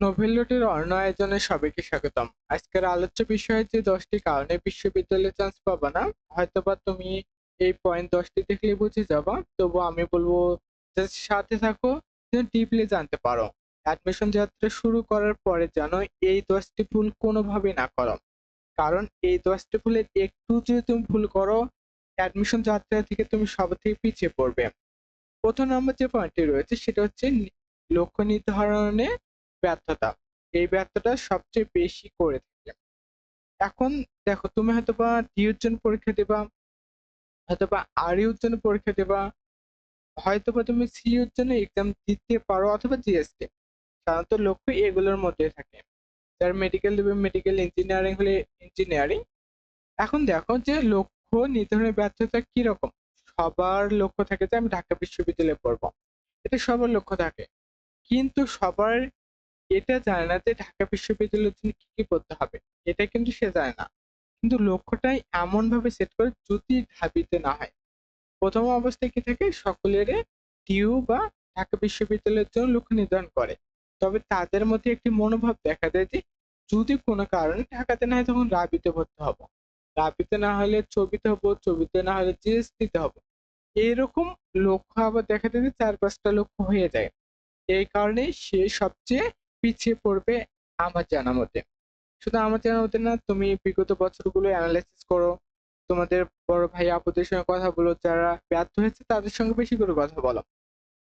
Nobel লটের অন্য আয়োজনে সবাইকে স্বাগতম। আজকের আলোচ্য বিষয় যে দশটি কারণে বিশ্ববিদ্যালয়ে চান্স পাবা না। হয়তোবা তুমি এই পয়েন্ট দশটি দেখলে বুঝে যাবা। তবু আমি বলব সাথে থাকো ডিপলি জানতে পারো। অ্যাডমিশন যাত্রা শুরু করার পরে যেন এই দশটি ভুল কোনোভাবেই না করো। কারণ এই দশটি ভুলের একটু যদি তুমি ভুল করো অ্যাডমিশন যাত্রা থেকে তুমি সব থেকে পিছিয়ে পড়বে। প্রথম নম্বর যে পয়েন্টটি রয়েছে, সেটা হচ্ছে লক্ষ্য নির্ধারণে ব্যর্থতা, এই ব্যর্থতা সবচেয়ে বেশি করে থাকে। এখন দেখো, তুমি হয়তো বা ডিউর জন্য পরীক্ষা দেবা হয়তো বা আর ইউর জন্য পরীক্ষা দেবা হয়তো বা তুমি সিইউর জন্য এক্সাম দিতে পারো অথবা জিএসটি সাধারণত লক্ষ্য এগুলোর মধ্যে থাকে। যার মেডিকেল দেবে মেডিকেল ইঞ্জিনিয়ারিং হলে ইঞ্জিনিয়ারিং এখন দেখো যে লক্ষ্য নির্ধারণের ব্যর্থতা কীরকম? সবার লক্ষ্য থাকে যে আমি ঢাকা বিশ্ববিদ্যালয়ে পড়ব। এটা সবার লক্ষ্য থাকে। কিন্তু সবার এটা জানে না যে ঢাকা বিশ্ববিদ্যালয়ের জন্য কি কি করতে হবে, এটা কিন্তু সে জানে না। কিন্তু লক্ষ্যটাই এমন ভাবে সেট করে যদি ধাবিতে না হয়। প্রথম অবস্থায় কি থাকে? সকলের টিউ বা ঢাকা বিশ্ববিদ্যালয়ের জন্য লক্ষ্য নির্ধারণ করে। তবে তাদের মধ্যে একটি মনোভাব দেখা যায় যে যদি কোনো কারণে ঢাকাতে না হয় তখন রাবিতে ভর্তি হব। রাবিতে না হলে ছবিতে হব, ছবিতে না হলে জিএসটিতে হব। এরকম লক্ষ্য আবার দেখা যায় যে চার পাঁচটা লক্ষ্য হয়ে যায়। এই কারণে সে সবচেয়ে পিছিয়ে পড়বে আমার জানা মতে। শুধু আমার জানা মতে না, তুমি বিগত বছরগুলো অ্যানালাইসিস করো। তোমাদের বড় ভাই আপুদের সঙ্গে কথা বলো, যারা ব্যর্থ হয়েছে তাদের সঙ্গে বেশি করে কথা বলো।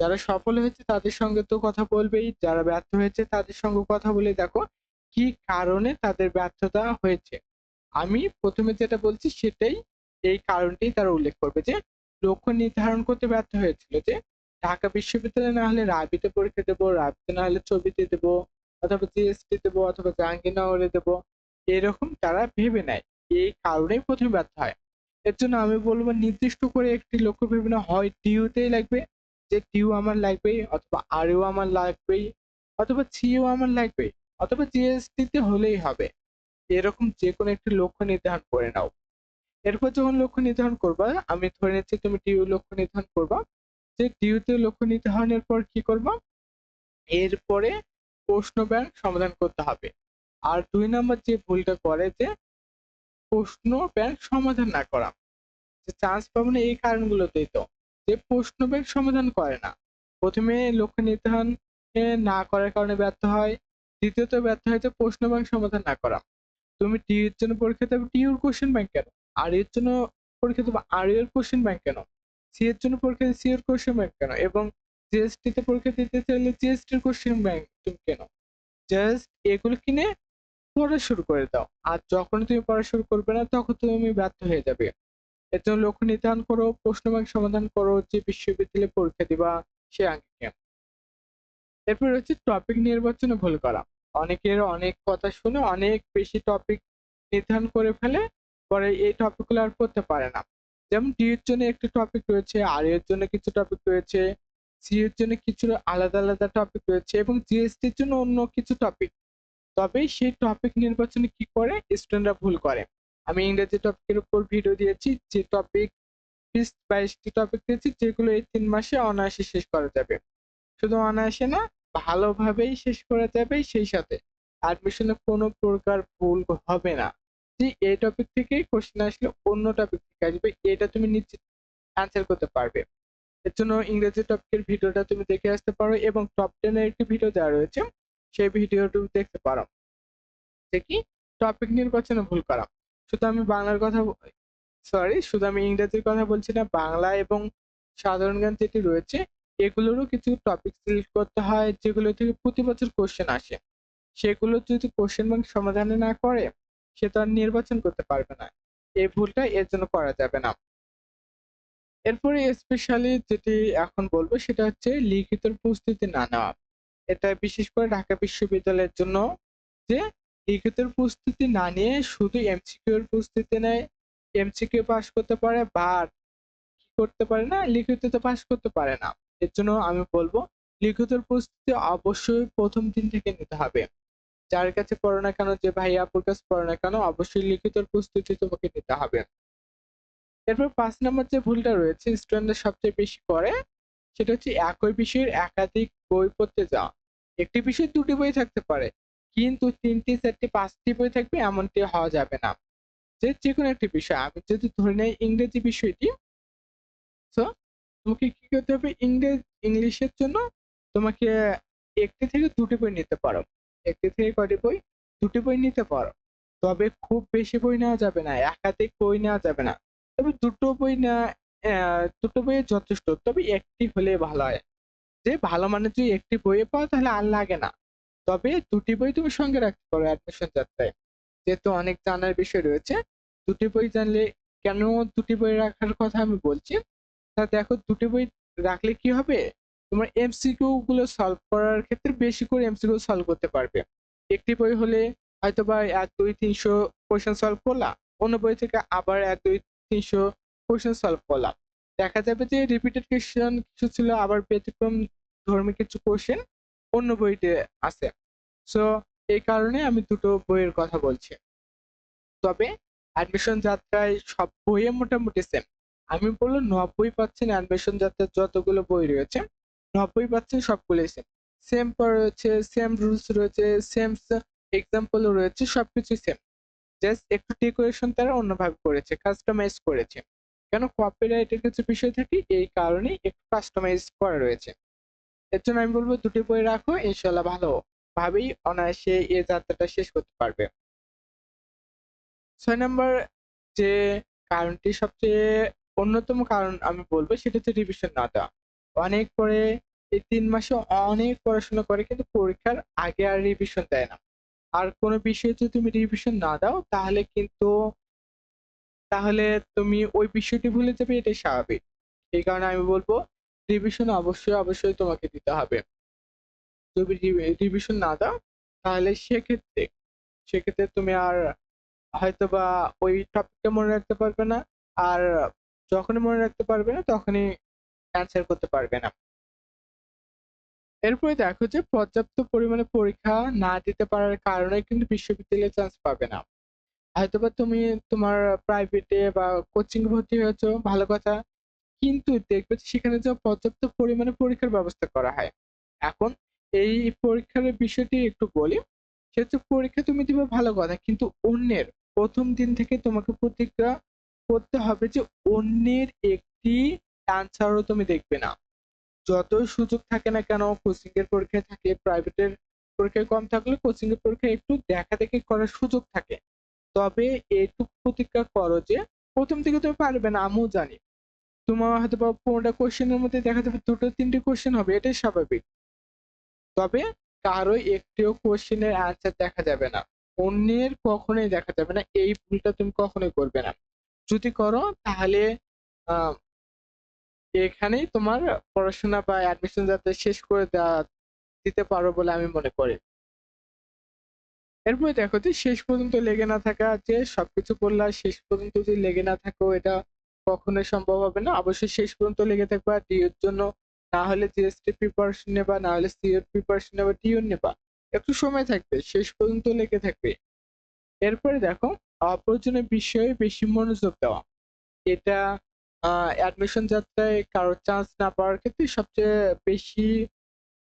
যারা সফল হয়েছে তাদের সঙ্গে তো কথা বলবেই, যারা ব্যর্থ হয়েছে তাদের সঙ্গে কথা বলে দেখো কি কারণে তাদের ব্যর্থতা হয়েছে। আমি প্রথমে যেটা বলছি সেটাই, এই কারণটি তারা উল্লেখ করবে যে লক্ষ্য নির্ধারণ করতে ব্যর্থ হয়েছিল যে ঢাকা বিশ্ববিদ্যালয়ে না হলে রাবিতে পরীক্ষা দেবো, রাবিতে না হলে ছবিতে দেবো, অথবা জিএসটি দেবো, অথবা জাহাঙ্গীরনগরে দেবো, এরকম তারা ভেবে নেয়। এই কারণেই প্রথমে ব্যর্থ হয়। এর জন্য আমি বলব নির্দিষ্ট করে একটি লক্ষ্য ভেবে না হয় টিউতেই লাগবে, যে টিউ আমার লাগবেই, অথবা আরইউ আমার লাগবেই, অথবা সিইউ আমার লাগবেই, অথবা জিএসটি তে হলেই হবে। এরকম যে কোনো একটি লক্ষ্য নির্ধারণ করে নাও। এরপর যখন লক্ষ্য নির্ধারণ করবা, আমি ধরে নিচ্ছি তুমি টিউ লক্ষ্য নির্ধারণ করবা যে টিউতে লক্ষ্য নির্ধারণের পর কি করবা? এরপরে প্রশ্ন ব্যাংক সমাধান করতে হবে। আর দুই নম্বর যে ভুলটা করে যে প্রশ্ন ব্যাংক সমাধান না করা, যে চান্স পাবো না এই কারণগুলোতেই তো, যে প্রশ্ন ব্যাংক সমাধান করে না। প্রথমে লক্ষ্য নির্ধারণ না করার কারণে ব্যর্থ হয়, দ্বিতীয়ত ব্যর্থ হয় যে প্রশ্ন ব্যাংক সমাধান না করা। তুমি টি এর জন্য পরীক্ষা দেবে টি এর কোশ্চেন ব্যাংক কেন? আর এর জন্য পরীক্ষা দেবে আর এর কোশ্চেন ব্যাংক কেন? সি এর জন্য পরীক্ষা সি এর কোশ্চেন ব্যাংক কেন? এবং জিএসটি তে পরীক্ষা দিতে চাইলে জিএসটি এর কোশ্চেন ব্যাংক তুমি কেন? জাস্ট এগুলো কিনে পড়া শুরু করে দাও। আর যখন তুমি পড়া শুরু করবে না, তখন তুমি ব্যর্থ হয়ে যাবে। এর জন্য লক্ষ্য নির্ধারণ করো, প্রশ্ন ব্যাংক সমাধান করো, যে বিশ্ববিদ্যালয়ে পরীক্ষা দিবা, সে আঙ্গিকে এরপর হচ্ছে টপিক নির্বাচনে ভুল করা। অনেকের অনেক কথা শুনে অনেক বেশি টপিক নির্ধারণ করে ফেলে, পরে এই টপিকগুলো আর করতে পারে না। যেমন ডি এর জন্য একটি টপিক রয়েছে আর এর জন্য কিছু টপিক রয়েছে সি এর জন্য কিছু আলাদা আলাদা টপিক রয়েছে এবং জিএসটি এর জন্য অন্য কিছু টপিক তবে সেই টপিক নির্বাচনে কি করে? স্টুডেন্টরা ভুল করে। আমি ইংরেজি টপিকের উপর ভিডিও দিয়েছি, যে টপিক বিশ বাইশটি টপিক দিয়েছি, যেগুলো এই তিন মাসে অনায়াসে শেষ করা যাবে। শুধু অনায়াসে না, ভালোভাবেই শেষ করা যাবে সেই সাথে। অ্যাডমিশনে কোনো প্রকার ভুল হবে না। এই টপিক থেকে কোশ্চেন আসলে অন্য টপিক থেকে আসবে, এটা তুমি নিশ্চিত অ্যান্সার করতে পারবে। এর জন্য ইংরেজি টপিকের ভিডিওটা তুমি দেখে আসতে পারো এবং টপ টেনের একটি ভিডিও দেওয়া রয়েছে, সেই ভিডিওটা দেখতে পারো। যে কি? টপিক নির্বাচনে ভুল করা। শুধু আমি বাংলার কথা সরি শুধু আমি ইংরেজির কথা বলছি না, বাংলা এবং সাধারণ জ্ঞান যেটি রয়েছে, এগুলোরও কিছু টপিক সিলেক্ট করতে হয়, যেগুলো থেকে প্রতি বছর কোশ্চেন আসে। সেগুলো যদি কোশ্চেন ব্যাংক সমাধানে না করে সে তো আর নির্বাচন করতে পারবে না। এই ভুলটা এর জন্য করা যাবে না। এরপরে স্পেশালি যেটি এখন বলব সেটা হচ্ছে লিখিত প্রস্তুতি না নেওয়া। এটা বিশেষ করে ঢাকা বিশ্ববিদ্যালয়ের জন্য যে লিখিত প্রস্তুতি না নিয়ে শুধু এমসিকিউ এর প্রস্তুতি নেয়। এমসিকিউ পাস করতে পারে বা কি করতে পারে না? লিখিততে পাস করতে পারে না। এর জন্য আমি বলব, লিখিত প্রস্তুতি অবশ্যই প্রথম দিন থেকে নিতে হবে। যার কাছে পড়ো না কেন, যে ভাই আপুর কাছে পড়ো না কেন, অবশ্যই লিখিত প্রস্তুতি তোমাকে নিতে হবে। এরপর পাঁচ নম্বর যে ভুলটা রয়েছে স্টুডেন্টরা সবচেয়ে বেশি করে সেটা হচ্ছে একই বিষয়ের একাধিক বই পড়তে যাওয়া। একটি বিষয়ে দুটি বই থাকতে পারে, কিন্তু তিনটি, চারটি, পাঁচটি বই থাকবে, এমনটি হওয়া যাবে না। যে যে কোনো একটি বিষয়, আমি যদি ধরে নেই ইংরেজি বিষয়টি তো তোমাকে কি করতে হবে? ইংরেজ, ইংলিশের জন্য তোমাকে একটি থেকে দুটি বই নিতে পারো। একটি থেকে কয়টি বই দুটি বই নিতে পারো। তবে খুব বেশি বই নেওয়া যাবে না, একাধিক বই নেওয়া যাবে না। তবে দুটো বই না দুটো বইয়ে যথেষ্ট, তবে একটি হলে ভালো হয়। যে ভালো মানে যদি একটি বইয়ে পাও তাহলে আর লাগে না। তবে দুটি বই তুমি সঙ্গে রাখতে পারো অ্যাডমিশন যাত্রায়। যেহেতু অনেক জানার বিষয় রয়েছে, দুটি বই জানলে কেন দুটি বই রাখার কথা আমি বলছি? তা দেখো, দুটি বই রাখলে কি হবে? তোমার এমসিকিউ গুলো সলভ করার ক্ষেত্রে বেশি করে এমসিকিউ সলভ করতে পারবে। একটি বই হলে হয়তো বা এক, দুই, তিনশো কোয়েশন সলভ করলাম। অন্য বই থেকে আবার এক, দুই, তিনশো কোয়েশন সলভ করলাম। দেখা যাবে যে রিপিটেড কোয়েশন কিছু ছিল, আবার ব্যতিক্রম ধর্মী কিছু কোয়েশন অন্য বইতে আছে। সো এই কারণে আমি দুটো বইয়ের কথা বলছি। তবে অ্যাডমিশন যাত্রায় সব বইয়ে মোটামুটি সেম আমি বলল নব্বই পার্সেন্ট অ্যাডমিশন যাত্রার যতগুলো বই রয়েছে নব্বই পার্সেন্ট সবগুলোই সেম সেম পর রয়েছে সেম রুলস রয়েছে সেম এক্সাম্পল রয়েছে সবকিছু সেম জাস্ট একটু ডেকোরেশন তারা অন্যভাবে করেছে কাস্টমাইজ করেছে। কেন কপিরাইটের কিছু বিষয় থাকে, এই কারণে একটু কাস্টমাইজ করা রয়েছে। এর জন্য আমি বলব দুটি বই রাখো ইনশাল্লাহ ভালো ভাবেই অনায়াসে এই যাত্রাটা শেষ করতে পারবে। ছয় নম্বর যে কারণটি সবচেয়ে অন্যতম কারণ আমি বলব, সেটা হচ্ছে রিভিশন না দেওয়া। অনেক পরে এই তিন মাসে অনেক পড়াশোনা করে, কিন্তু পরীক্ষার আগে আর রিভিশন দেয় না। আর কোনো বিষয়ে যদি তুমি রিভিশন না দাও, তাহলে কিন্তু, তাহলে তুমি ওই বিষয়টি ভুলে যাবে, এটাই স্বাভাবিক। এই কারণে আমি বলব রিভিশন অবশ্যই অবশ্যই তোমাকে দিতে হবে। যদি রিভিশন না দাও, তাহলে সেক্ষেত্রে সেক্ষেত্রে তুমি আর হয়তো বা ওই টপিকটা মনে রাখতে পারবে না। আর যখনই মনে রাখতে পারবে না, তখনই অ্যান্সার করতে পারবে না। এরপরে দেখো যে পর্যাপ্ত পরিমাণে পরীক্ষা না দিতে পারার কারণে কিন্তু বিশ্ববিদ্যালয়ে চান্স পাবে না। হয়তোবা তুমি তোমার প্রাইভেটে বা কোচিং ভর্তি হয়েছো, ভালো কথা। কিন্তু দেখবে সেখানে যে পর্যাপ্ত পরিমাণে পরীক্ষার ব্যবস্থা করা হয়। এখন এই পরীক্ষার বিষয়টি একটু বলি সেহেতু পরীক্ষা তুমি দিবে ভালো কথা, কিন্তু অন্যের প্রথম দিন থেকে তোমাকে প্রতিজ্ঞা করতে হবে যে অন্যের একটি অ্যান্সারও তুমি দেখবে না। যতই সুযোগ থাকে না কেন কোচিং এর পরীক্ষায় থাকে প্রাইভেটের পরীক্ষায় কম থাকলে কোচিং এর পরীক্ষায় একটু দেখা দেখি করার সুযোগ থাকে। তবে এইটুকু প্রতিজ্ঞা করো যে, প্রথম থেকে তুমি পারবে না, আমিও জানি। তোমার হয়তো বা পনেরোটা কোশ্চেনের মধ্যে দেখা যাবে দুটো, তিনটে কোশ্চেন হবে, এটাই স্বাভাবিক। তবে কারও একটিও কোশ্চেনের অ্যান্সার দেখা যাবে না। অন্যের কখনোই দেখা যাবে না, এই ভুলটা তুমি কখনোই করবে না। যদি করো, তাহলে এখানেই তোমার পড়াশোনা বা অ্যাডমিশন যাতে শেষ করে দেওয়া দিতে পারো বলে আমি মনে করি। এরপরে দেখো যে শেষ পর্যন্ত লেগে না থাকা যে সবকিছু পড়লা শেষ পর্যন্ত যদি লেগে না থাকো, এটা কখনোই সম্ভব হবে না। অবশ্যই শেষ পর্যন্ত লেগে থাকবা ডিউর জন্য না হলে জিএসটি প্রিপারেশন নেবা, না হলে সিএর প্রিপারেশন নেবা ডিউর নেবা। একটু সময় থাকবে, শেষ পর্যন্ত লেগে থাকবে। এরপরে দেখো, অপ্রয়োজনীয় বিষয়ে বেশি মনোযোগ দেওয়া। এটা অ্যাডমিশন যাত্রায় কারও চান্স না পাওয়ার ক্ষেত্রে সবচেয়ে বেশি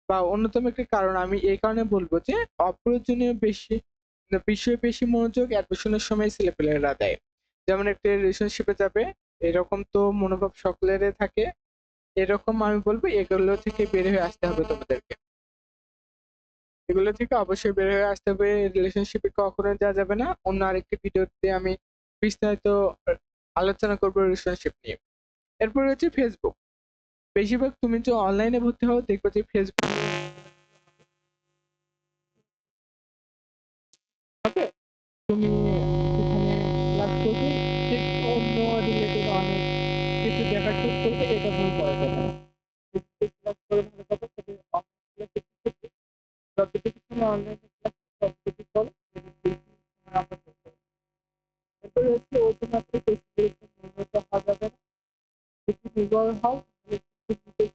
বা অন্যতম একটি কারণ আমি এই কারণে বলব যে, অপ্রয়োজনীয় বেশি, বিষয়ে বেশি মনোযোগ অ্যাডমিশনের সময় ছেলেপেলেরা দেয়। যেমন একটা রিলেশনশিপে যাবে, এরকম তো মনোভাব সকলেরই থাকে। এরকম আমি বলব এগুলো থেকে বের হয়ে আসতে হবে তোমাদেরকে। এগুলো থেকে অবশ্যই বের হয়ে আসতে হবে। রিলেশনশিপে কখনো যাওয়া যাবে না। অন্য আরেকটি ভিডিওতে আমি বিস্তারিত আলোচনা করব রিলেশনশিপ নিয়ে। এরপর রয়েছে ফেসবুক বেশিরভাগ তুমি যে অনলাইনে ভর্তি হও, দেখবে যে ফেসবুক তুমি অন্য রিলেটেড অনেক কিছু দেখার চেষ্টা করবে, এটা ভুল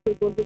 তবে